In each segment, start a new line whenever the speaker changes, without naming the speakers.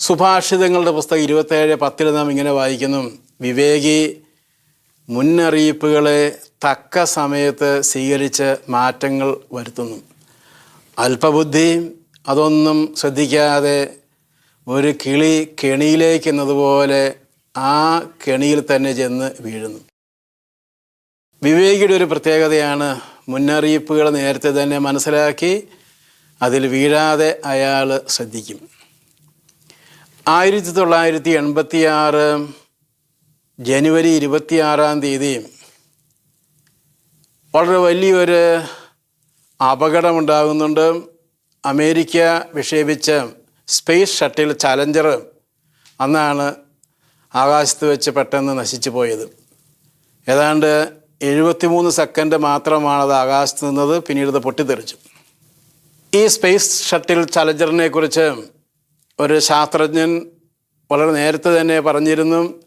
സുഭാഷിതങ്ങളുടെ പുസ്തകം ഇരുപത്തേഴ് പത്തിൽ നാം ഇങ്ങനെ വായിക്കുന്നു. വിവേകി മുന്നറിയിപ്പുകളെ തക്ക സമയത്ത് സ്വീകരിച്ച് മാറ്റങ്ങൾ വരുത്തുന്നു. അല്പബുദ്ധി അതൊന്നും ശ്രദ്ധിക്കാതെ ഒരു കിളി കെണിയിലേക്ക് എന്നതുപോലെ ആ കെണിയിൽ തന്നെ ചെന്ന് വീഴുന്നു. വിവേകിയുടെ ഒരു പ്രത്യേകതയാണ് മുന്നറിയിപ്പുകൾ നേരത്തെ തന്നെ മനസ്സിലാക്കി അതിൽ വീഴാതെ അയാൾ ശ്രദ്ധിക്കും. ആയിരത്തി തൊള്ളായിരത്തി എൺപത്തി ആറ് ജനുവരി ഇരുപത്തിയാറാം തീയതി വളരെ വലിയൊരു അപകടമുണ്ടാകുന്നുണ്ട്. അമേരിക്ക വിക്ഷേപിച്ച സ്പേസ് ഷട്ടിൽ ചലഞ്ചർ അന്നാണ് ആകാശത്ത് വെച്ച് പെട്ടെന്ന് നശിച്ചു പോയത്. ഏതാണ്ട് എഴുപത്തിമൂന്ന് സെക്കൻഡ് മാത്രമാണ് അത് ആകാശത്ത് നിന്നത് പിന്നീട് ഇത് പൊട്ടിത്തെറിച്ചു. ഈ സ്പേസ് ഷട്ടിൽ ചലഞ്ചറിനെ കുറിച്ച് ഒരു ശാസ്ത്രജ്ഞൻ വളരെ നേരത്തെ തന്നെ പറഞ്ഞിരുന്നു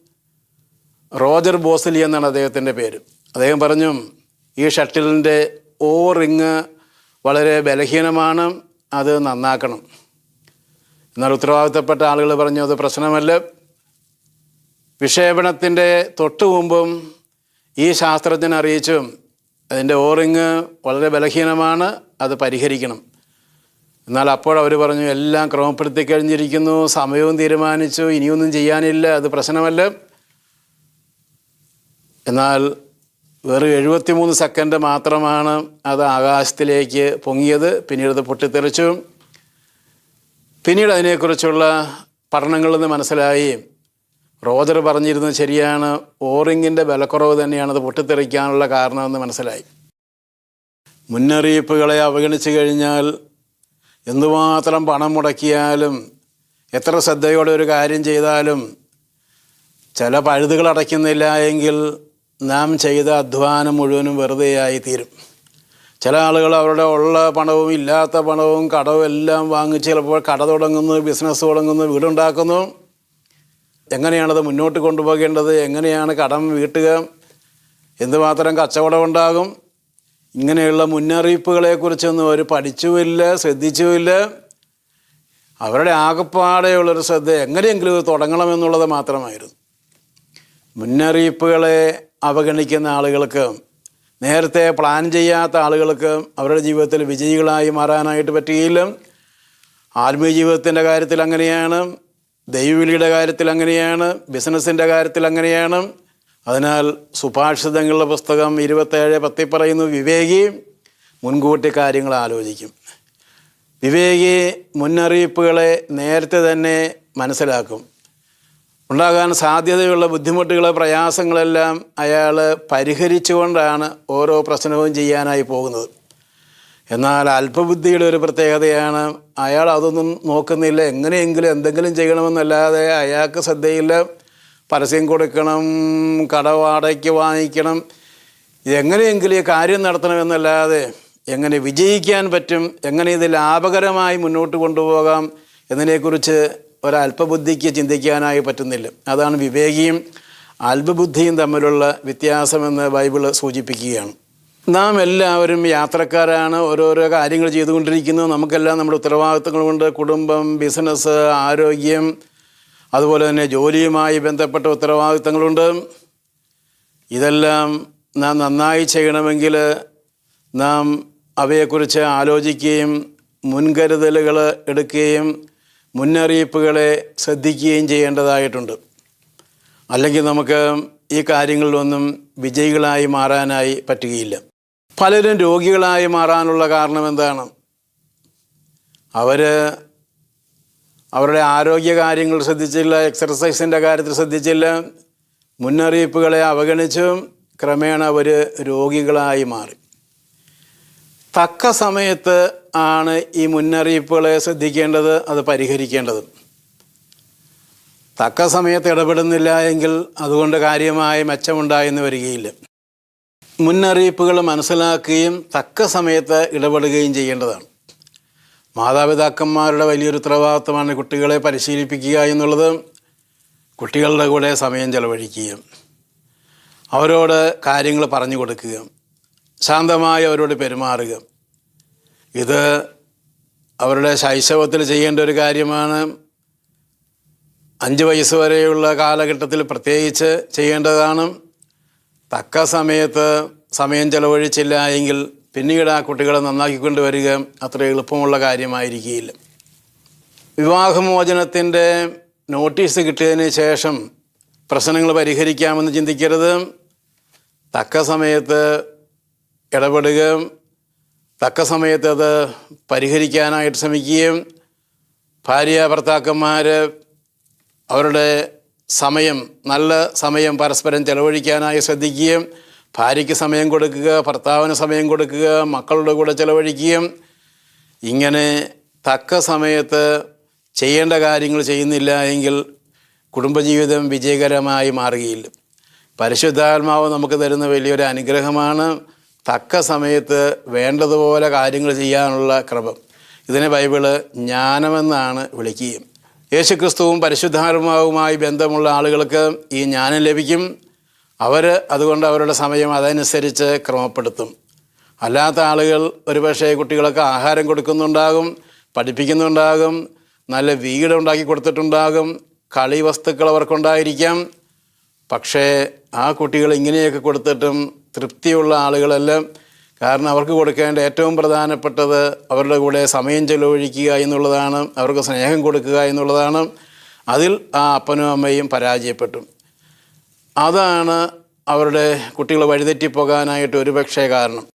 റോജർ ബോസ്ലി എന്നാണ് അദ്ദേഹത്തിന്റെ പേര്. അദ്ദേഹം പറഞ്ഞു ഈ ഷട്ടിലിന്റെ ഓ റിങ് വളരെ ബലഹീനമാണ് അത് നന്നാക്കണം. എന്നാൽ ഉത്തരവാദിത്തപ്പെട്ട ആളുകൾ പറഞ്ഞു അത് പ്രശ്നമല്ല. വിക്ഷേപണത്തിന്റെ തൊട്ടു മുമ്പും ഈ ശാസ്ത്രജ്ഞൻ അറിയിച്ചു അതിന്റെ ഓറിങ് വളരെ ബലഹീനമാണ് അത് പരിഹരിക്കണം. എന്നാൽ അപ്പോൾ അവർ പറഞ്ഞു എല്ലാം ക്രമപ്പെടുത്തി കഴിഞ്ഞിരിക്കുന്നു സമയവും തീരുമാനിച്ചു ഇനിയൊന്നും ചെയ്യാനില്ല അത് പ്രശ്നമല്ല. എന്നാൽ വെറും എഴുപത്തിമൂന്ന് സെക്കൻഡ് മാത്രമാണ് അത് ആകാശത്തിലേക്ക് പൊങ്ങിയത്. പിന്നീട് അത് പൊട്ടിത്തെറിച്ചു. പിന്നീട് അതിനെക്കുറിച്ചുള്ള പഠനങ്ങളിൽ നിന്ന് മനസ്സിലായി. റോജർ പറഞ്ഞിരുന്നത് ശരിയാണ് ഓറിങ്ങിന്റെ വിലക്കുറവ് തന്നെയാണ് അത് പൊട്ടിത്തെറിക്കാനുള്ള കാരണമെന്ന് മനസ്സിലായി. മുന്നറിയിപ്പുകളെ അവഗണിച്ചു കഴിഞ്ഞാൽ എന്തുമാത്രം പണം മുടക്കിയാലും എത്ര ശ്രദ്ധയോടെ ഒരു കാര്യം ചെയ്താലും ചില പഴുതുകൾ അടയ്ക്കുന്നില്ല എങ്കിൽ നാം ചെയ്ത അധ്വാനം മുഴുവനും വെറുതെയായി തീരും. ചില ആളുകൾ അവരുടെ ഉള്ള പണവും ഇല്ലാത്ത പണവും കടവും എല്ലാം വാങ്ങിച്ച് ചിലപ്പോൾ കട തുടങ്ങുന്നു ബിസിനസ് തുടങ്ങുന്നു വീടുണ്ടാക്കുന്നു. എങ്ങനെയാണത് മുന്നോട്ട് കൊണ്ടുപോകേണ്ടത്? എങ്ങനെയാണ് കടം വീട്ടുക? എന്തുമാത്രം കച്ചവടം ഉണ്ടാകും? ഇങ്ങനെയുള്ള മുന്നറിയിപ്പുകളെക്കുറിച്ചൊന്നും അവർ പഠിച്ചുമില്ല ശ്രദ്ധിച്ചുമില്ല. അവരുടെ ആകപ്പാടെയുള്ളൊരു ശ്രദ്ധ എങ്ങനെയെങ്കിലും ഇത് തുടങ്ങണമെന്നുള്ളത് മാത്രമായിരുന്നു. മുന്നറിയിപ്പുകളെ അവഗണിക്കുന്ന ആളുകൾക്ക് നേരത്തെ പ്ലാൻ ചെയ്യാത്ത ആളുകൾക്ക് അവരുടെ ജീവിതത്തിൽ വിജയികളായി മാറാനായിട്ട് പറ്റുകയില്ല ആത്മീയ ജീവിതത്തിന്റെ കാര്യത്തിൽ അങ്ങനെയാണ് ദൈവവിളിയുടെ കാര്യത്തിൽ അങ്ങനെയാണ് ബിസിനസ്സിന്റെ കാര്യത്തിൽ അങ്ങനെയാണ്. അതിനാൽ സുഭാഷിതങ്ങളുടെ പുസ്തകം ഇരുപത്തേഴ് പത്തി പറയുന്നു വിവേകി മുൻകൂട്ടി കാര്യങ്ങൾ ആലോചിക്കും. വിവേകി മുന്നറിയിപ്പുകളെ നേരത്തെ തന്നെ മനസ്സിലാക്കും. ഉണ്ടാകാൻ സാധ്യതയുള്ള ബുദ്ധിമുട്ടുകളെ പ്രയാസങ്ങളെല്ലാം അയാൾ പരിഹരിച്ചുകൊണ്ടാണ് ഓരോ പ്രശ്നവും ചെയ്യാനായി പോകുന്നത്. എന്നാൽ അല്പബുദ്ധിയുടെ ഒരു പ്രത്യേകതയാണ് അയാൾ അതൊന്നും നോക്കുന്നില്ല. എങ്ങനെയെങ്കിലും എന്തെങ്കിലും ചെയ്യണമെന്നല്ലാതെ അയാൾക്ക് ശ്രദ്ധയില്ല. പരസ്യം കൊടുക്കണം കടവാടയ്ക്ക് വാങ്ങിക്കണം. എങ്ങനെയെങ്കിലും ഈ കാര്യം നടത്തണമെന്നല്ലാതെ എങ്ങനെ വിജയിക്കാൻ പറ്റും എങ്ങനെ ഇത് ലാഭകരമായി മുന്നോട്ട് കൊണ്ടുപോകാം എന്നതിനെക്കുറിച്ച് ഒരല്പബുദ്ധിക്ക് ചിന്തിക്കാനായി പറ്റുന്നില്ല. അതാണ് വിവേകിയും അല്പബുദ്ധിയും തമ്മിലുള്ള വ്യത്യാസമെന്ന് ബൈബിൾ സൂചിപ്പിക്കുകയാണ്. നാം എല്ലാവരും യാത്രക്കാരാണ് ഓരോരോ കാര്യങ്ങൾ ചെയ്തുകൊണ്ടിരിക്കുന്നു. നമുക്കെല്ലാം നമ്മുടെ ഉത്തരവാദിത്തങ്ങളുണ്ട് കുടുംബം ബിസിനസ് ആരോഗ്യം അതുപോലെ തന്നെ ജോലിയുമായി ബന്ധപ്പെട്ട ഉത്തരവാദിത്തങ്ങളുണ്ട്. ഇതെല്ലാം നാം നന്നായി ചെയ്യണമെങ്കിൽ നാം അവയെക്കുറിച്ച് ആലോചിക്കുകയും മുൻകരുതലുകൾ എടുക്കുകയും മുന്നറിയിപ്പുകളെ ശ്രദ്ധിക്കുകയും ചെയ്യേണ്ടതായിട്ടുണ്ട്. അല്ലെങ്കിൽ നമുക്ക് ഈ കാര്യങ്ങളിലൊന്നും വിജയികളായി മാറാനായി പറ്റുകയില്ല. പലരും രോഗികളായി മാറാനുള്ള കാരണം എന്താണ്? അവർ അവരുടെ ആരോഗ്യ കാര്യങ്ങൾ ശ്രദ്ധിച്ചില്ല എക്സർസൈസിന്റെ കാര്യത്തിൽ ശ്രദ്ധിച്ചില്ല മുന്നറിയിപ്പുകളെ അവഗണിച്ചും ക്രമേണ അവർ രോഗികളായി മാറി. തക്ക സമയത്ത് ആണ് ഈ മുന്നറിയിപ്പുകളെ ശ്രദ്ധിക്കേണ്ടത് അത് പരിഹരിക്കേണ്ടത്. തക്ക സമയത്ത് ഇടപെടുന്നില്ല എങ്കിൽ അതുകൊണ്ട് കാര്യമായ മെച്ചമുണ്ടായെന്ന് വരികയില്ല. മുന്നറിയിപ്പുകൾ മനസ്സിലാക്കുകയും തക്ക സമയത്ത് ഇടപെടുകയും ചെയ്യേണ്ടതാണ്. മാതാപിതാക്കന്മാരുടെ വലിയൊരു ഉത്തരവാദിത്വമാണ് കുട്ടികളെ പരിശീലിപ്പിക്കുക എന്നുള്ളത് കുട്ടികളുടെ കൂടെ സമയം ചെലവഴിക്കുക അവരോട് കാര്യങ്ങൾ പറഞ്ഞു കൊടുക്കുക ശാന്തമായി അവരോട് പെരുമാറുക ഇത് അവരുടെ ശൈശവത്തിൽ ചെയ്യേണ്ട ഒരു കാര്യമാണ്. അഞ്ച് വയസ്സ് വരെയുള്ള കാലഘട്ടത്തിൽ പ്രത്യേകിച്ച് ചെയ്യേണ്ടതാണ്. തക്ക സമയത്ത് സമയം ചെലവഴിച്ചില്ല എങ്കിൽ പിന്നീട് ആ കുട്ടികളെ നന്നാക്കിക്കൊണ്ട് വരിക അത്ര എളുപ്പമുള്ള കാര്യമായിരിക്കില്ല. വിവാഹമോചനത്തിന്റെ നോട്ടീസ് കിട്ടിയതിന് ശേഷം പ്രശ്നങ്ങൾ പരിഹരിക്കാമെന്ന് ചിന്തിക്കരുത്. തക്ക സമയത്ത് ഇടപെടുകയും തക്ക സമയത്ത് അത് പരിഹരിക്കാനായിട്ട് ശ്രമിക്കുകയും ഭാര്യ ഭർത്താക്കന്മാർ അവരുടെ സമയം നല്ല സമയം പരസ്പരം ചെലവഴിക്കാനായി ശ്രദ്ധിക്കുകയും ഭാര്യയ്ക്ക് സമയം കൊടുക്കുക ഭർത്താവിന് സമയം കൊടുക്കുക മക്കളുടെ കൂടെ ചിലവഴിക്കുകയും ഇങ്ങനെ തക്ക സമയത്ത് ചെയ്യേണ്ട കാര്യങ്ങൾ ചെയ്യുന്നില്ല എങ്കിൽ കുടുംബജീവിതം വിജയകരമായി മാറുകയില്ല. പരിശുദ്ധാത്മാവ് നമുക്ക് തരുന്ന വലിയൊരു അനുഗ്രഹമാണ് തക്ക സമയത്ത് വേണ്ടതുപോലെ കാര്യങ്ങൾ ചെയ്യാനുള്ള ക്രമം. ഇതിനെ ബൈബിൾ ജ്ഞാനമെന്നാണ് വിളിക്കുകയും. യേശുക്രിസ്തുവും പരിശുദ്ധാത്മാവുമായി ബന്ധമുള്ള ആളുകൾക്ക് ഈ ജ്ഞാനം ലഭിക്കും. അവർ അതുകൊണ്ട് അവരുടെ സമയം അതനുസരിച്ച് ക്രമപ്പെടുത്തും. അല്ലാത്ത ആളുകൾ ഒരുപക്ഷെ കുട്ടികളൊക്കെ ആഹാരം കൊടുക്കുന്നുണ്ടാകും പഠിപ്പിക്കുന്നുണ്ടാകും നല്ല വീട് ഉണ്ടാക്കി കൊടുത്തിട്ടുണ്ടാകും കളി വസ്തുക്കൾ അവർക്കുണ്ടായിരിക്കാം. പക്ഷേ ആ കുട്ടികൾ ഇങ്ങനെയൊക്കെ കൊടുത്തിട്ടും തൃപ്തിയുള്ള ആളുകളെല്ലാം. കാരണം അവർക്ക് കൊടുക്കേണ്ട ഏറ്റവും പ്രധാനപ്പെട്ടത് അവരുടെ കൂടെ സമയം ചെലവഴിക്കുക എന്നുള്ളതാണ് അവർക്ക് സ്നേഹം കൊടുക്കുക എന്നുള്ളതാണ്. അതിൽ ആ അപ്പനും അമ്മയും പരാജയപ്പെട്ടു. അതാണ് അവരുടെ കുട്ടികൾ വഴിതെറ്റിപ്പോകാനായിട്ട് ഒരുപക്ഷേ കാരണം.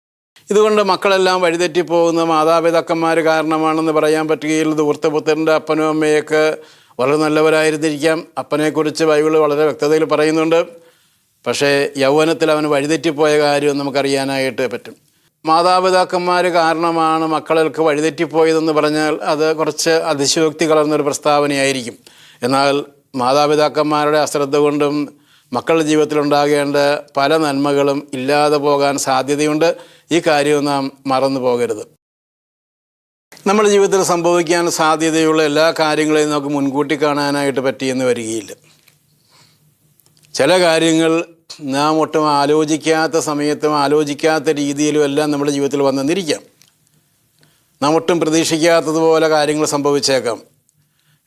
ഇതുകൊണ്ട് മക്കളെല്ലാം വഴിതെറ്റി പോകുന്ന മാതാപിതാക്കന്മാർ കാരണമാണെന്ന് പറയാൻ പറ്റുകയില്ല. ദൂർത്തപുത്രന്റെ അപ്പനും അമ്മയൊക്കെ വളരെ നല്ലവരായിരുന്നിരിക്കാം. അപ്പനെക്കുറിച്ച് ബൈബിൾ വളരെ വ്യക്തതയിൽ പറയുന്നുണ്ട്. പക്ഷേ യൗവനത്തിൽ അവന് വഴിതെറ്റിപ്പോയ കാര്യം നമുക്കറിയാനായിട്ട് പറ്റും. മാതാപിതാക്കന്മാർ കാരണമാണ് മക്കൾക്ക് വഴിതെറ്റിപ്പോയതെന്ന് പറഞ്ഞാൽ അത് കുറച്ച് അതിശയോക്തി കലർന്നൊരു പ്രസ്താവനയായിരിക്കും. എന്നാൽ മാതാപിതാക്കന്മാരുടെ അശ്രദ്ധ കൊണ്ടും മക്കളുടെ ജീവിതത്തിൽ ഉണ്ടാകേണ്ട പല നന്മകളും ഇല്ലാതെ പോകാൻ സാധ്യതയുണ്ട്. ഈ കാര്യവും നാം മറന്നു പോകരുത്. നമ്മുടെ ജീവിതത്തിൽ സംഭവിക്കാൻ സാധ്യതയുള്ള എല്ലാ കാര്യങ്ങളെയും നമുക്ക് മുൻകൂട്ടി കാണാനായിട്ട് പറ്റിയെന്ന് വരികയില്ല. ചില കാര്യങ്ങൾ നാം ഒട്ടും ആലോചിക്കാത്ത സമയത്തും ആലോചിക്കാത്ത രീതിയിലും എല്ലാം നമ്മുടെ ജീവിതത്തിൽ വന്നെന്നിരിക്കാം നാം ഒട്ടും പ്രതീക്ഷിക്കാത്തതുപോലെ കാര്യങ്ങൾ സംഭവിച്ചേക്കാം.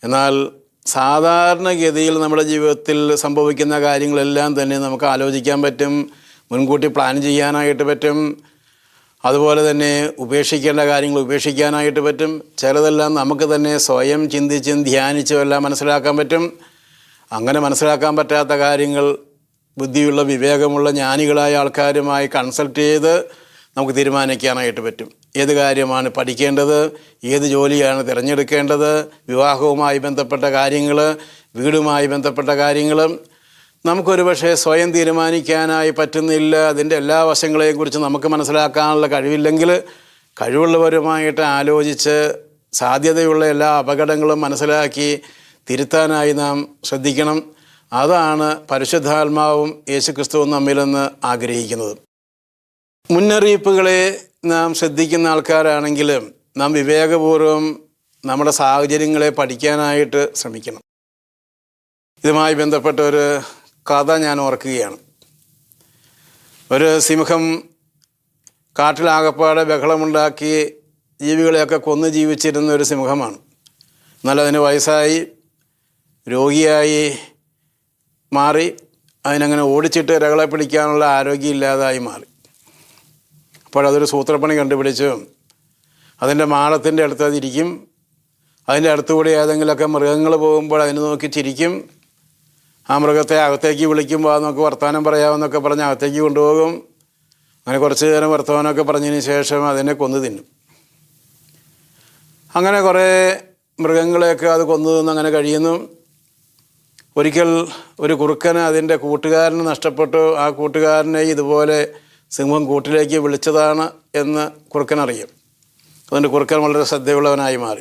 എന്നാൽ സാധാരണഗതിയിൽ നമ്മുടെ ജീവിതത്തിൽ സംഭവിക്കുന്ന കാര്യങ്ങളെല്ലാം തന്നെ നമുക്ക് ആലോചിക്കാൻ പറ്റും മുൻകൂട്ടി പ്ലാൻ ചെയ്യാനായിട്ട് പറ്റും അതുപോലെ തന്നെ ഉപേക്ഷിക്കേണ്ട കാര്യങ്ങൾ ഉപേക്ഷിക്കാനായിട്ട് പറ്റും. ചിലതെല്ലാം നമുക്ക് തന്നെ സ്വയം ചിന്തിച്ചും ധ്യാനിച്ചും എല്ലാം മനസ്സിലാക്കാൻ പറ്റും. അങ്ങനെ മനസ്സിലാക്കാൻ പറ്റാത്ത കാര്യങ്ങൾ ബുദ്ധിയുള്ള വിവേകമുള്ള ജ്ഞാനികളായ ആൾക്കാരുമായി കൺസൾട്ട് ചെയ്ത് നമുക്ക് തീരുമാനിക്കാനായിട്ട് പറ്റും. ഏത് കാര്യമാണ് പഠിക്കേണ്ടത് ഏത് ജോലിയാണ് തിരഞ്ഞെടുക്കേണ്ടത് വിവാഹവുമായി ബന്ധപ്പെട്ട കാര്യങ്ങൾ വീടുമായി ബന്ധപ്പെട്ട കാര്യങ്ങൾ. നമുക്കൊരു പക്ഷേ സ്വയം തീരുമാനിക്കാനായി പറ്റുന്നില്ല. അതിന്റെ എല്ലാ വശങ്ങളെയും കുറിച്ച് നമുക്ക് മനസ്സിലാക്കാനുള്ള കഴിവില്ലെങ്കിൽ കഴിവുള്ളവരുമായിട്ട് ആലോചിച്ച് സാധ്യതയുള്ള എല്ലാ അപകടങ്ങളും മനസ്സിലാക്കി തിരുത്താനായി നാം ശ്രദ്ധിക്കണം. അതാണ് പരിശുദ്ധാത്മാവും യേശുക്രിസ്തുവും തമ്മിലെന്ന് ആഗ്രഹിക്കുന്നത്. മുന്നറിയിപ്പുകളെ നാം ശ്രദ്ധിക്കുന്ന ആൾക്കാരാണെങ്കിലും നാം വിവേകപൂർവം നമ്മുടെ സാഹചര്യങ്ങളെ പഠിക്കാനായിട്ട് ശ്രമിക്കണം. ഇതുമായി ബന്ധപ്പെട്ട ഒരു കഥ ഞാൻ ഓർക്കുകയാണ്. ഒരു സിംഹം കാട്ടിലാകപ്പാടെ ബഹളമുണ്ടാക്കി ജീവികളെയൊക്കെ കൊന്നു ജീവിച്ചിരുന്ന ഒരു സിംഹമാണ്. എന്നാൽ അതിന് വയസ്സായി രോഗിയായി മാറി അതിനങ്ങനെ ഓടിച്ചിട്ട് രകളെ പിടിക്കാനുള്ള ആരോഗ്യം ഇല്ലാതായി മാറി. അപ്പോഴതൊരു സൂത്രപ്പണി കണ്ടുപിടിച്ചു അതിന്റെ മാളത്തിന്റെ അടുത്ത് അതിരിക്കും. അതിന്റെ അടുത്തുകൂടി ഏതെങ്കിലുമൊക്കെ മൃഗങ്ങൾ പോകുമ്പോൾ അതിനെ നോക്കി ചിരിക്കും ആ മൃഗത്തെ അകത്തേക്ക് വിളിക്കുമ്പോൾ നമുക്ക് വർത്തമാനം പറയാമെന്നൊക്കെ പറഞ്ഞ് അകത്തേക്ക് കൊണ്ടുപോകും. അങ്ങനെ കുറച്ച് നേരം വർത്തമാനമൊക്കെ പറഞ്ഞതിന് ശേഷം അതിനെ കൊന്നു തിന്നും. അങ്ങനെ കുറേ മൃഗങ്ങളെയൊക്കെ അത് കൊന്നു തിന്ന് അങ്ങനെ കഴിയുന്നു. ഒരിക്കൽ ഒരു കുറുക്കന് അതിന്റെ കൂട്ടുകാരന് നഷ്ടപ്പെട്ടു. ആ കൂട്ടുകാരനെ ഇതുപോലെ സിംഹം കൂട്ടിലേക്ക് വിളിച്ചതാണ് എന്ന് കുറുക്കനറിയും. അതുകൊണ്ട് കുറുക്കൻ വളരെ ശ്രദ്ധയുള്ളവനായി മാറി.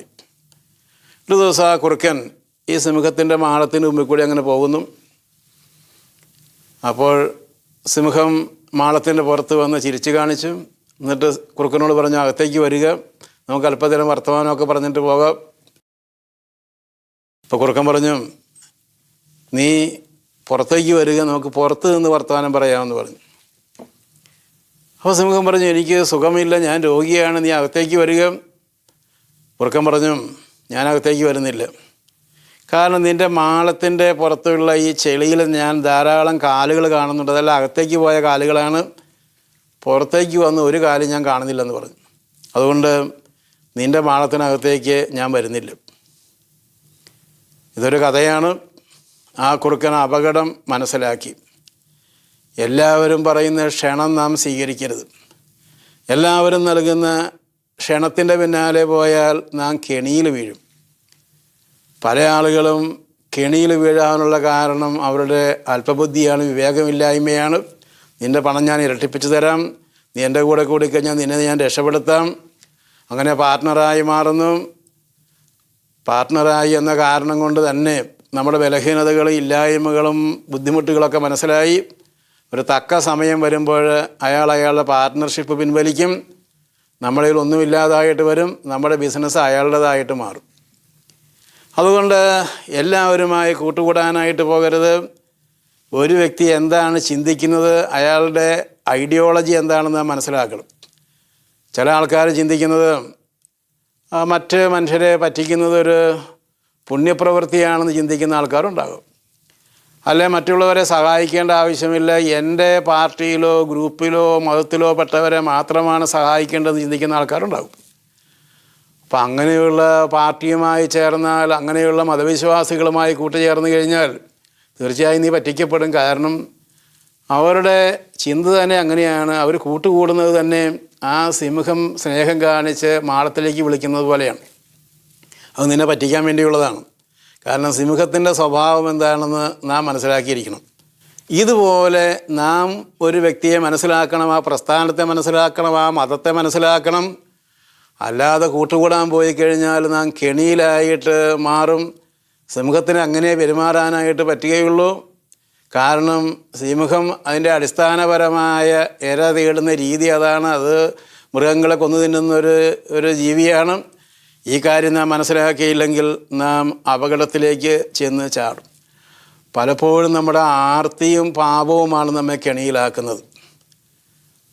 ഒരു ദിവസം ആ കുറുക്കൻ ഈ സിംഹത്തിന്റെ മാളത്തിന് മുമ്പിൽ കൂടി അങ്ങനെ പോകുന്നു. അപ്പോൾ സിംഹം മാളത്തിന്റെ പുറത്ത് വന്ന് ചിരിച്ചു കാണിച്ചു. എന്നിട്ട് കുറുക്കനോട് പറഞ്ഞു അകത്തേക്ക് വരിക. നമുക്ക് അല്പതരം വർത്തമാനമൊക്കെ പറഞ്ഞിട്ട് പോകാം. അപ്പോൾ കുറുക്കൻ പറഞ്ഞു നീ പുറത്തേക്ക് വരിക. നമുക്ക് പുറത്ത് നിന്ന് വർത്തമാനം പറയാമെന്ന് പറഞ്ഞു. അപ്പോൾ സിംഹം പറഞ്ഞു എനിക്ക് സുഖമില്ല ഞാൻ രോഗിയാണ് നീ അകത്തേക്ക് വരിക. ഉറക്കം പറഞ്ഞു ഞാൻ അകത്തേക്ക് വരുന്നില്ല. കാരണം നിന്റെ മാളത്തിന്റെ പുറത്തുള്ള ഈ ചെളിയിൽ ഞാൻ ധാരാളം കാലുകൾ കാണുന്നുണ്ട്. അതെല്ലാം അകത്തേക്ക് പോയ കാലുകളാണ്. പുറത്തേക്ക് വന്ന് ഒരു കാലും ഞാൻ കാണുന്നില്ലെന്ന് പറഞ്ഞു. അതുകൊണ്ട് നിന്റെ മാളത്തിനകത്തേക്ക് ഞാൻ വരുന്നില്ല. ഇതൊരു കഥയാണ്. ആ കുറുക്കൻ അപകടം മനസ്സിലാക്കി. എല്ലാവരും പറയുന്ന ക്ഷണം നാം സ്വീകരിക്കരുത്. എല്ലാവരും നൽകുന്ന ക്ഷണത്തിന്റെ പിന്നാലെ പോയാൽ നാം കെണിയിൽ വീഴും. പല ആളുകളും കെണിയിൽ വീഴാനുള്ള കാരണം അവരുടെ അല്പബുദ്ധിയാണ് വിവേകമില്ലായ്മയാണ്. നിന്റെ പണം ഞാൻ ഇരട്ടിപ്പിച്ചു തരാം. നീ എന്റെ കൂടെ കൂടിക്കഴിഞ്ഞാൽ നിന്നെ ഞാൻ രക്ഷപ്പെടുത്താം. അങ്ങനെ പാർട്ട്ണറായി മാറുന്നു. പാർട്ട്ണറായി എന്ന കാരണം കൊണ്ട് തന്നെ നമ്മുടെ ബലഹീനതകളും ഇല്ലായ്മകളും ബുദ്ധിമുട്ടുകളൊക്കെ മനസ്സിലായി. ഒരു തക്ക സമയം വരുമ്പോൾ അയാൾ അയാളുടെ പാർട്ട്ണർഷിപ്പ് പിൻവലിക്കും നമ്മളിൽ ഒന്നുമില്ലാതായിട്ട് വരും നമ്മുടെ ബിസിനസ് അയാളുടേതായിട്ട് മാറും. അതുകൊണ്ട് എല്ലാവരുമായി കൂട്ടുകൂടാനായിട്ട് പോകരുത്. ഒരു വ്യക്തി എന്താണ് ചിന്തിക്കുന്നത് അയാളുടെ ഐഡിയോളജി എന്താണെന്ന് മനസ്സിലാക്കണം. ചില ആൾക്കാർ ചിന്തിക്കുന്നത് മറ്റ് മനുഷ്യരെ പറ്റിക്കുന്നത് ഒരു പുണ്യപ്രവൃത്തിയാണെന്ന് ചിന്തിക്കുന്ന ആൾക്കാരുണ്ടാകും. അല്ലെ മറ്റുള്ളവരെ സഹായിക്കേണ്ട ആവശ്യമില്ല. എന്റെ പാർട്ടിയിലോ ഗ്രൂപ്പിലോ മതത്തിലോ പെട്ടവരെ മാത്രമാണ് സഹായിക്കേണ്ടതെന്ന് ചിന്തിക്കുന്ന ആൾക്കാരുണ്ടാകും അപ്പം അങ്ങനെയുള്ള പാർട്ടിയുമായി ചേർന്നാൽ അങ്ങനെയുള്ള മതവിശ്വാസികളുമായി കൂട്ടുചേർന്ന് കഴിഞ്ഞാൽ തീർച്ചയായും നീ പറ്റിക്കപ്പെടും. കാരണം അവരുടെ ചിന്ത തന്നെ അങ്ങനെയാണ്. അവർ കൂട്ടുകൂടുന്നത് തന്നെ ആ സിംഹം സ്നേഹം കാണിച്ച് മാളത്തിലേക്ക് വിളിക്കുന്നത് പോലെയാണ്. അത് നിന്നെ പറ്റിക്കാൻ വേണ്ടിയുള്ളതാണ്. കാരണം സിംഹത്തിന്റെ സ്വഭാവം എന്താണെന്ന് നാം മനസ്സിലാക്കിയിരിക്കണം. ഇതുപോലെ നാം ഒരു വ്യക്തിയെ മനസ്സിലാക്കണം ആ പ്രസ്ഥാനത്തെ മനസ്സിലാക്കണം ആ മതത്തെ മനസ്സിലാക്കണം. അല്ലാതെ കൂട്ടുകൂടാൻ പോയി കഴിഞ്ഞാൽ നാം കെണിയിലായിട്ട് മാറും. സിംഹത്തിന് അങ്ങനെ പെരുമാറാനായിട്ട് പറ്റുകയുള്ളൂ. കാരണം സിംഹം അതിന്റെ അടിസ്ഥാനപരമായ ഇര തേടുന്ന രീതി അതാണ്. അത് മൃഗങ്ങളെ കൊന്നു തിന്നുന്ന ഒരു ഒരു ജീവിയാണ്. ഈ കാര്യം നാം മനസ്സിലാക്കിയില്ലെങ്കിൽ നാം അപകടത്തിലേക്ക് ചെന്ന് ചാടും. പലപ്പോഴും നമ്മുടെ ആർത്തിയും പാപവുമാണ് നമ്മെ കെണിയിലാക്കുന്നത്.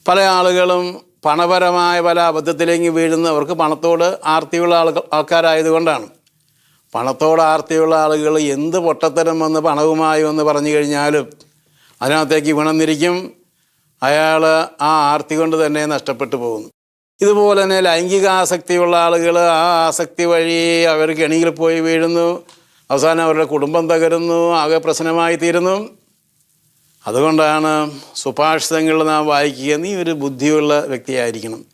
പല ആളുകളും പണപരമായ പല അബദ്ധത്തിലേക്ക് വീഴുന്നവർക്ക് പണത്തോട് ആർത്തിയുള്ള ആളുകൾ ആൾക്കാരായതുകൊണ്ടാണ്. പണത്തോട് ആർത്തിയുള്ള ആളുകൾ എന്ത് പൊട്ടത്തരം വന്ന് പണവുമായി വന്ന് പറഞ്ഞു കഴിഞ്ഞാലും അതിനകത്തേക്ക് വീണെന്നിരിക്കും. അയാൾ ആ ആർത്തി കൊണ്ട് തന്നെ നഷ്ടപ്പെട്ടു പോകുന്നു. ഇതുപോലെ തന്നെ ലൈംഗിക ആസക്തിയുള്ള ആളുകൾ ആ ആസക്തി വഴി അവർ കെണിയിൽ പോയി വീഴുന്നു. അവസാനം അവരുടെ കുടുംബം തകരുന്നു ആകെ പ്രശ്നമായി തീരുന്നു. അതുകൊണ്ടാണ് സുഭാഷിതങ്ങളിൽ നാം വായിക്കുക നീ ഒരു ബുദ്ധിയുള്ള വ്യക്തിയായിരിക്കണം.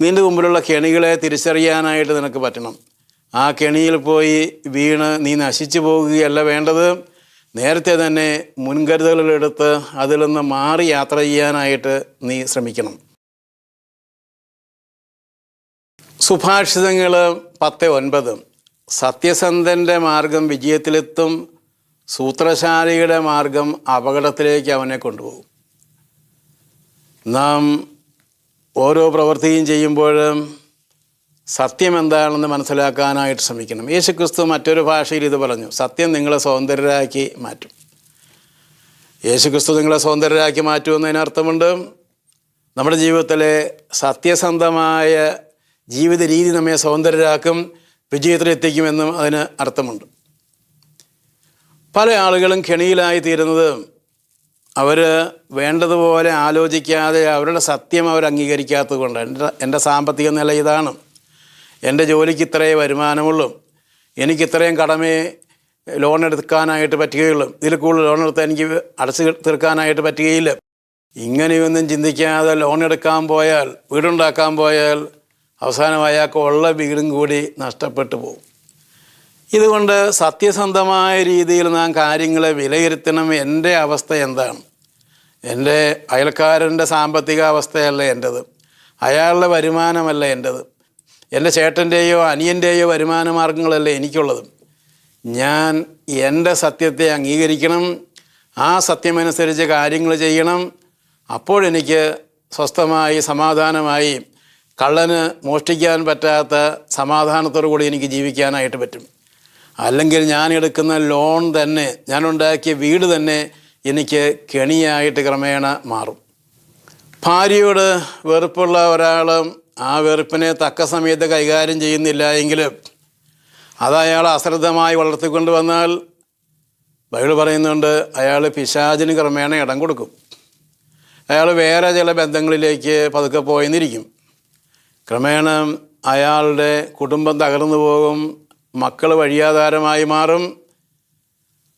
നിന്റെ മുമ്പിലുള്ള കെണികളെ തിരിച്ചറിയാനായിട്ട് നിനക്ക് പറ്റണം. ആ കെണിയിൽ പോയി വീണ് നീ നശിച്ചു പോകുകയല്ല വേണ്ടത്. നേരത്തെ തന്നെ മുൻകരുതലുകളെടുത്ത് അതിൽ നിന്ന് മാറി യാത്ര ചെയ്യാനായിട്ട് നീ ശ്രമിക്കണം. സുഭാഷിതങ്ങൾ പത്ത് ഒൻപത്. സത്യസന്ധന്റെ മാർഗം വിജയത്തിലെത്തും സൂത്രശാലിയുടെ മാർഗം അപകടത്തിലേക്ക് അവനെ കൊണ്ടുപോകും. നാം ഓരോ പ്രവൃത്തിയും ചെയ്യുമ്പോൾ സത്യം എന്താണെന്ന് മനസ്സിലാക്കാനായിട്ട് ശ്രമിക്കണം. യേശുക്രിസ്തു മറ്റൊരു ഭാഷയിൽ ഇത് പറഞ്ഞു സത്യം നിങ്ങളെ സ്വതന്ത്രരാക്കി മാറ്റും. യേശുക്രിസ്തു നിങ്ങളെ സ്വതന്ത്രരാക്കി മാറ്റുമെന്നതിനർത്ഥമുണ്ട് നമ്മുടെ ജീവിതത്തിലെ സത്യസന്ധമായ ജീവിത രീതി നമ്മെ സ്വതന്ത്രരാക്കും വിജയത്തിലെത്തിക്കുമെന്നും അതിന് അർത്ഥമുണ്ട്. പല ആളുകളും കെണിയിലായി തീരുന്നത് അവർ വേണ്ടതുപോലെ ആലോചിക്കാതെ അവരുടെ സത്യം അവർ അംഗീകരിക്കാത്തത് കൊണ്ട് എന്റെ എന്റെ സാമ്പത്തിക നില ഇതാണ്. എന്റെ ജോലിക്ക് ഇത്രയേ വരുമാനമുള്ളൂ. എനിക്ക് ഇത്രയും കടമേ ലോൺ എടുക്കാനായിട്ട് പറ്റുകയുള്ളൂ. ഇതിൽ കൂടുതൽ ലോൺ എടുത്താൽ എനിക്ക് അടച്ചു തീർക്കാനായിട്ട് പറ്റുകയില്ല. ഇങ്ങനെയൊന്നും ചിന്തിക്കാതെ ലോൺ എടുക്കാൻ പോയാൽ വീടുണ്ടാക്കാൻ പോയാൽ അവസാനം അയാൾക്ക് ഉള്ള വീടും കൂടി നഷ്ടപ്പെട്ടു പോകും ഇതുകൊണ്ട് സത്യസന്ധമായ രീതിയിൽ നാം കാര്യങ്ങളെ വിലയിരുത്തണം. എന്റെ അവസ്ഥ എന്താണ്? എന്റെ അയൽക്കാരന്റെ സാമ്പത്തിക അവസ്ഥയല്ല എന്റെത്. അയാളുടെ വരുമാനമല്ല എന്റെത്. എന്റെ ചേട്ടന്റെയോ അനിയന്റെയോ വരുമാന മാർഗങ്ങളല്ല എനിക്കുള്ളത്. ഞാൻ എന്റെ സത്യത്തെ അംഗീകരിക്കണം. ആ സത്യമനുസരിച്ച് കാര്യങ്ങൾ ചെയ്യണം. അപ്പോഴെനിക്ക് സ്വസ്ഥമായി സമാധാനമായി കള്ളന് മോഷ്ടിക്കാൻ പറ്റാത്ത സമാധാനത്തോടു കൂടി എനിക്ക് ജീവിക്കാനായിട്ട് പറ്റും. അല്ലെങ്കിൽ ഞാൻ എടുക്കുന്ന ലോൺ തന്നെ ഞാനുണ്ടാക്കിയ വീട് തന്നെ എനിക്ക് കെണിയായിട്ട് ക്രമേണ മാറും. ഭാര്യയോട് വെറുപ്പുള്ള ഒരാൾ ആ വെറുപ്പിനെ തക്ക സമയത്ത് കൈകാര്യം ചെയ്യുന്നില്ല എങ്കിൽ അത് അയാൾ അശ്രദ്ധമായി വളർത്തിക്കൊണ്ട് വന്നാൽ ബൈബിൾ പറയുന്നുണ്ട് അയാൾ പിശാചിന് ക്രമേണ ഇടം കൊടുക്കും. അയാൾ വേറെ ചില ബന്ധങ്ങളിലേക്ക് പതുക്കെ പോയെന്നിരിക്കും. ക്രമേണ അയാളുടെ കുടുംബം തകർന്നു പോകും മക്കൾ വഴിയാധാരമായി മാറും.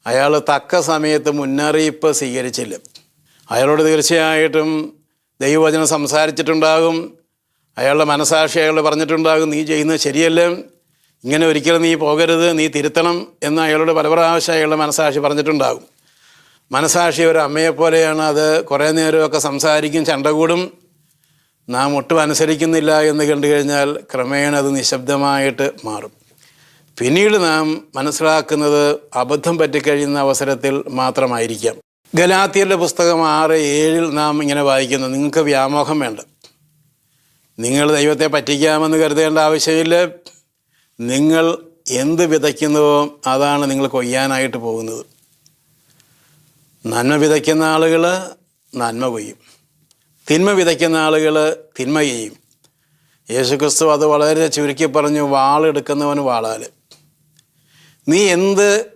അയാൾ തക്ക സമയത്ത് മുന്നറിയിപ്പ് സ്വീകരിച്ചില്ല. അയാളോട് തീർച്ചയായിട്ടും ദൈവവചനം സംസാരിച്ചിട്ടുണ്ടാകും. അയാളുടെ മനസാക്ഷി അയാൾ പറഞ്ഞിട്ടുണ്ടാകും നീ ചെയ്യുന്നത് ശരിയല്ല. ഇങ്ങനെ ഒരിക്കലും നീ പോകരുത് നീ തിരുത്തണം എന്ന് അയാളോട് പല പ്രാവശ്യം അയാളുടെ മനസാക്ഷി പറഞ്ഞിട്ടുണ്ടാകും. മനസാക്ഷി ഒരു അമ്മയെപ്പോലെയാണ് അത് കുറേ നേരമൊക്കെ സംസാരിക്കും ചണ്ട കൂടും. നാം ഒട്ടും അനുസരിക്കുന്നില്ല എന്ന് കണ്ടു കഴിഞ്ഞാൽ ക്രമേണ അത് നിശബ്ദമായിട്ട് മാറും. പിന്നീട് നാം മനസ്സിലാക്കുന്നത് അബദ്ധം പറ്റിക്കഴിയുന്ന അവസരത്തിൽ മാത്രമായിരിക്കാം. ഗലാത്തിയരുടെ പുസ്തകം ആറ് ഏഴിൽ നാം ഇങ്ങനെ വായിക്കുന്നു. നിങ്ങൾക്ക് വ്യാമോഹം വേണ്ട. നിങ്ങൾ ദൈവത്തെ പറ്റിക്കാമെന്ന് കരുതേണ്ട ആവശ്യമില്ല. നിങ്ങൾ എന്ത് വിതയ്ക്കുന്നുവോ അതാണ് നിങ്ങൾ കൊയ്യാനായിട്ട് പോകുന്നത്. നന്മ വിതയ്ക്കുന്ന ആളുകൾ നന്മ കൊയ്യും. തിന്മ വിതയ്ക്കുന്ന ആളുകൾ തിന്മ ചെയ്യും. യേശുക്രിസ്തു അത് വളരെ ചുരുക്കി പറഞ്ഞു വാളെടുക്കുന്നവന് വാളാൽ നീ എന്ത്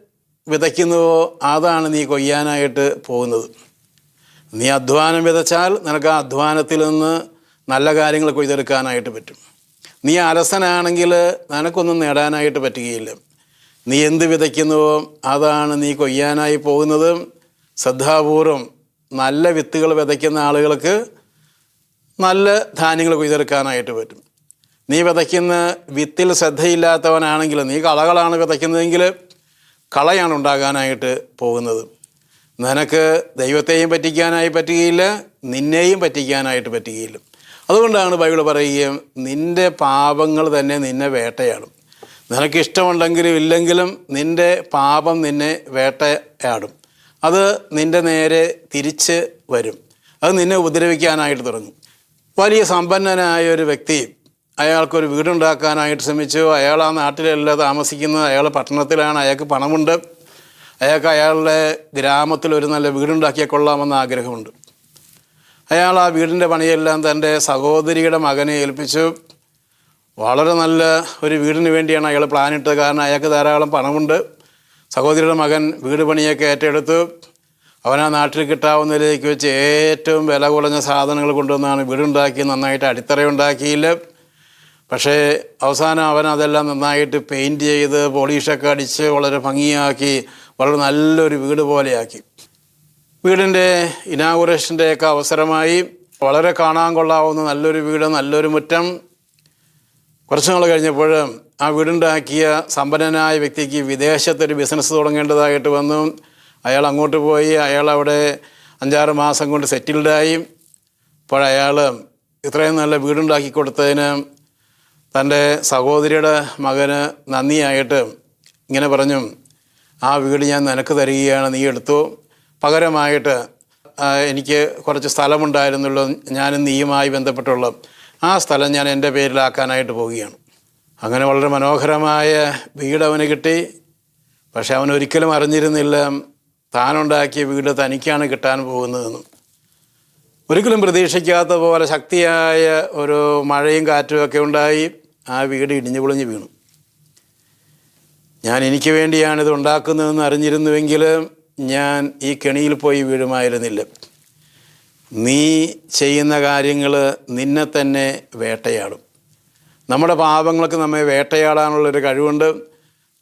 വിതയ്ക്കുന്നുവോ അതാണ് നീ കൊയ്യാനായിട്ട് പോകുന്നത്. നീ അധ്വാനം വിതച്ചാൽ നിനക്ക് ആ അധ്വാനത്തിൽ നിന്ന് നല്ല കാര്യങ്ങൾ കൊയ്തെടുക്കാനായിട്ട് പറ്റും. നീ അലസനാണെങ്കിൽ നിനക്കൊന്നും നേടാനായിട്ട് പറ്റുകയില്ല. നീ എന്ത് വിതയ്ക്കുന്നുവോ അതാണ് നീ കൊയ്യാനായി പോകുന്നത് ശ്രദ്ധാപൂർവം നല്ല വിത്തുകൾ വിതയ്ക്കുന്ന ആളുകൾക്ക് നല്ല ധാന്യങ്ങൾ കൊയ്തെടുക്കാനായിട്ട് പറ്റും. നീ വിതയ്ക്കുന്ന വിത്തിൽ ശ്രദ്ധയില്ലാത്തവനാണെങ്കിൽ നീ കളകളാണ് വിതയ്ക്കുന്നതെങ്കിൽ കളയാണ് ഉണ്ടാകാനായിട്ട് പോകുന്നത്. നിനക്ക് ദൈവത്തെയും പറ്റിക്കാനായി പറ്റുകയില്ല നിന്നെയും പറ്റിക്കാനായിട്ട് പറ്റുകയില്ല. അതുകൊണ്ടാണ് ബൈബിൾ പറയുകയും നിന്റെ പാപങ്ങൾ തന്നെ നിന്നെ വേട്ടയാടും. നിനക്കിഷ്ടമുണ്ടെങ്കിലും ഇല്ലെങ്കിലും നിന്റെ പാപം നിന്നെ വേട്ടയാടും. അത് നിന്റെ നേരെ തിരിച്ച് വരും. അത് നിന്നെ ഉപദ്രവിക്കാനായിട്ട് തുടങ്ങും. വലിയ സമ്പന്നനായ ഒരു വ്യക്തി അയാൾക്കൊരു വീടുണ്ടാക്കാനായിട്ട് ശ്രമിച്ചു. അയാൾ ആ നാട്ടിലല്ല താമസിക്കുന്നത്. അയാൾ പട്ടണത്തിലാണ്. അയാൾക്ക് പണമുണ്ട്. അയാൾക്ക് അയാളുടെ ഗ്രാമത്തിൽ ഒരു നല്ല വീടുണ്ടാക്കിയാൽ കൊള്ളാമെന്ന ആഗ്രഹമുണ്ട്. അയാൾ ആ വീടിന്റെ പണിയെല്ലാം തന്റെ സഹോദരിയുടെ മകനെ ഏൽപ്പിച്ചു. വളരെ നല്ല ഒരു വീടിന് വേണ്ടിയാണ് അയാൾ പ്ലാനിട്ടത്. കാരണം അയാൾക്ക് ധാരാളം പണമുണ്ട്. സഹോദരിയുടെ മകൻ വീട് പണിയൊക്കെ ഏറ്റെടുത്ത്. അവൻ ആ നാട്ടിൽ കിട്ടാവുന്നതിലേക്ക് വെച്ച് ഏറ്റവും വില കുറഞ്ഞ സാധനങ്ങൾ കൊണ്ടുവന്നാണ് വീടുണ്ടാക്കി നന്നായിട്ട് അടിത്തറയുണ്ടാക്കിയില്ല. പക്ഷേ അവസാനം അവൻ അതെല്ലാം നന്നായിട്ട് പെയിന്റ് ചെയ്ത് പോളീഷൊക്കെ അടിച്ച് വളരെ ഭംഗിയാക്കി വളരെ നല്ലൊരു വീട് പോലെയാക്കി. വീടിന്റെ ഇനാഗുറേഷന്റെയൊക്കെ അവസരമായി വളരെ കാണാൻ കൊള്ളാവുന്ന നല്ലൊരു വീട് നല്ലൊരു മുറ്റം കുറച്ച് നാൾ കഴിഞ്ഞപ്പോൾ ആ വീടുണ്ടാക്കിയ സമ്പന്നനായ വ്യക്തിക്ക് വിദേശത്തൊരു ബിസിനസ് തുടങ്ങേണ്ടതായിട്ട് വന്നു. അയാൾ അങ്ങോട്ട് പോയി. അയാൾ അവിടെ അഞ്ചാറ് മാസം കൊണ്ട് സെറ്റിൽഡായി അപ്പോൾ അയാൾ ഇത്രയും നല്ല വീടുണ്ടാക്കി കൊടുത്തതിന് തന്റെ സഹോദരിയുടെ മകന് നന്ദിയായിട്ട് ഇങ്ങനെ പറഞ്ഞു ആ വീട് ഞാൻ നിനക്ക് തരികയാണ് നീ എടുത്തു. പകരമായിട്ട് എനിക്ക് കുറച്ച് സ്ഥലമുണ്ടായിരുന്നുള്ളൂ. ഞാനും നീയുമായി ബന്ധപ്പെട്ടുള്ള. ആ സ്ഥലം ഞാൻ എന്റെ പേരിലാക്കാനായിട്ട് പോവുകയാണ്. അങ്ങനെ വളരെ മനോഹരമായ വീട് അവന് കിട്ടി. പക്ഷെ അവൻ ഒരിക്കലും അറിഞ്ഞിരുന്നില്ല താനുണ്ടാക്കിയ വീട് തനിക്കാണ് കിട്ടാൻ പോകുന്നതെന്നും. ഒരിക്കലും പ്രതീക്ഷിക്കാത്ത പോലെ ശക്തിയായ ഒരു മഴയും കാറ്റും ഒക്കെ ഉണ്ടായി ആ വീട് ഇടിഞ്ഞു പൊളിഞ്ഞ് വീണു. ഞാൻ എനിക്ക് വേണ്ടിയാണ് ഇത് ഉണ്ടാക്കുന്നതെന്ന് അറിഞ്ഞിരുന്നുവെങ്കിൽ ഞാൻ ഈ കെണിയിൽ പോയി വീഴുമായിരുന്നില്ല. നീ ചെയ്യുന്ന കാര്യങ്ങൾ നിന്നെ തന്നെ വേട്ടയാടും. നമ്മുടെ പാപങ്ങൾക്ക് നമ്മെ വേട്ടയാടാനുള്ളൊരു കഴിവുണ്ട്.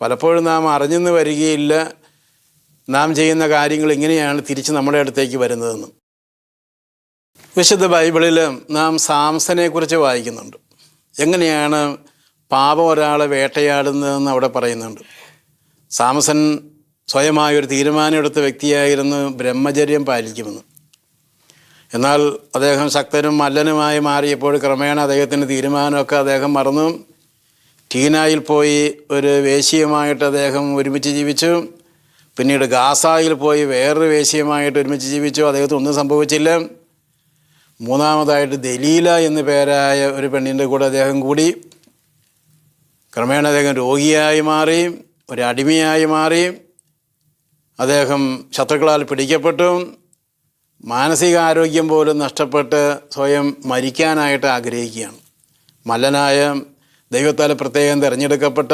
പലപ്പോഴും നാം അറിഞ്ഞെന്ന് വരികയില്ല. നാം ചെയ്യുന്ന കാര്യങ്ങൾ ഇങ്ങനെയാണ് തിരിച്ച് നമ്മുടെ അടുത്തേക്ക് വരുന്നതെന്നും. വിശുദ്ധ ബൈബിളിൽ നാം സാംസനെക്കുറിച്ച് വായിക്കുന്നുണ്ട്. എങ്ങനെയാണ് പാപം ഒരാളെ വേട്ടയാടുന്നതെന്ന് അവിടെ പറയുന്നുണ്ട്. സാംസൺ സ്വയമായൊരു തീരുമാനമെടുത്ത വ്യക്തിയായിരുന്നു ബ്രഹ്മചര്യം പാലിക്കുമെന്ന്. എന്നാൽ അദ്ദേഹം ശക്തനും മല്ലനുമായി മാറിയപ്പോൾ ക്രമേണ അദ്ദേഹത്തിന്റെ തീരുമാനമൊക്കെ അദ്ദേഹം മറന്നു. ടീനായിൽ പോയി ഒരു വേശ്യയുമായിട്ട് അദ്ദേഹം ഒരുമിച്ച് ജീവിച്ചു. പിന്നീട് ഗാസായിൽ പോയി വേറൊരു വേശ്യയുമായിട്ട് ഒരുമിച്ച് ജീവിച്ചു. അദ്ദേഹത്തിന് ഒന്നും സംഭവിച്ചില്ല. മൂന്നാമതായിട്ട് ദലീല എന്നു പേരായ ഒരു പെണ്ണിന്റെ കൂടെ അദ്ദേഹം കൂടി. ക്രമേണ അദ്ദേഹം രോഗിയായി മാറി ഒരു അടിമയായി മാറി. അദ്ദേഹം ശത്രുക്കളാൽ പിടിക്കപ്പെട്ടു. മാനസികാരോഗ്യം പോലും നഷ്ടപ്പെട്ട് സ്വയം മരിക്കാനായിട്ട് ആഗ്രഹിക്കുകയാണ്. മല്ലനായ ദൈവത്താൽ പ്രത്യേകം തിരഞ്ഞെടുക്കപ്പെട്ട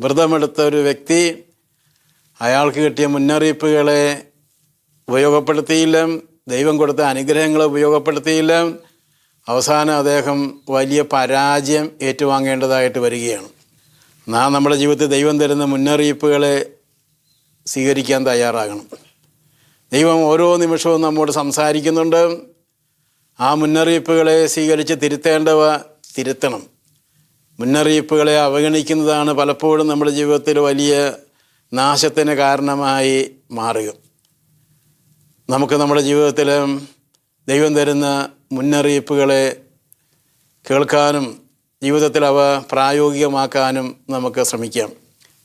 വ്രതമെടുത്ത ഒരു വ്യക്തി അയാൾക്ക് കിട്ടിയ മുന്നറിയിപ്പുകളെ ഉപയോഗപ്പെടുത്തിയില്ല ദൈവം കൊടുത്ത അനുഗ്രഹങ്ങളെ ഉപയോഗപ്പെടുത്തിയില്ല. അവസാനം അദ്ദേഹം വലിയ പരാജയം ഏറ്റുവാങ്ങേണ്ടതായിട്ട് വരികയാണ്. നാം നമ്മുടെ ജീവിതത്തിൽ ദൈവം തരുന്ന മുന്നറിയിപ്പുകളെ സ്വീകരിക്കാൻ തയ്യാറാകണം. ദൈവം ഓരോ നിമിഷവും നമ്മോട് സംസാരിക്കുന്നുണ്ട്. ആ മുന്നറിയിപ്പുകളെ സ്വീകരിച്ച് തിരുത്തേണ്ടവ തിരുത്തണം. മുന്നറിയിപ്പുകളെ അവഗണിക്കുന്നതാണ് പലപ്പോഴും നമ്മുടെ ജീവിതത്തിൽ വലിയ നാശത്തിന് കാരണമായി മാറുക. നമുക്ക് നമ്മുടെ ജീവിതത്തിൽ ദൈവം തരുന്ന മുന്നറിയിപ്പുകളെ കേൾക്കാനും ജീവിതത്തിൽ അവ പ്രായോഗികമാക്കാനും നമുക്ക് ശ്രമിക്കാം.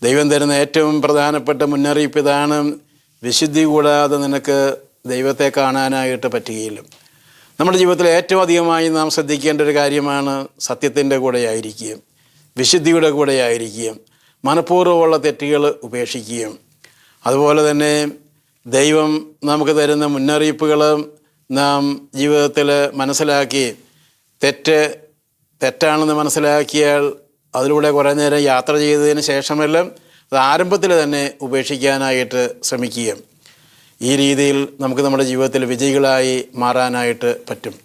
ദൈവം തരുന്ന ഏറ്റവും പ്രധാനപ്പെട്ട മുന്നറിയിപ്പ് ഇതാണ്. വിശുദ്ധി കൂടാതെ നിനക്ക് ദൈവത്തെ കാണാനായിട്ട് പറ്റുകയില്ല. നമ്മുടെ ജീവിതത്തിൽ ഏറ്റവും അധികമായി നാം ശ്രദ്ധിക്കേണ്ട ഒരു കാര്യമാണ് സത്യത്തിന്റെ കൂടെ ആയിരിക്കുകയും വിശുദ്ധിയുടെ കൂടെ ആയിരിക്കുകയും മനഃപൂർവമുള്ള തെറ്റുകൾ ഉപേക്ഷിക്കുകയും അതുപോലെ തന്നെ ദൈവം നമുക്ക് തരുന്ന മുന്നറിയിപ്പുകൾ നാം ജീവിതത്തിൽ മനസ്സിലാക്കി തെറ്റ് തെറ്റാണെന്ന് മനസ്സിലാക്കിയാൽ അതിലൂടെ കുറേ നേരം യാത്ര ചെയ്തതിന് ശേഷമെല്ലാം അത് ആരംഭത്തിൽ തന്നെ ഉപേക്ഷിക്കാനായിട്ട് ശ്രമിക്കുകയും ഈ രീതിയിൽ നമുക്ക് നമ്മുടെ ജീവിതത്തിൽ വിജയികളായി മാറാനായിട്ട് പറ്റും.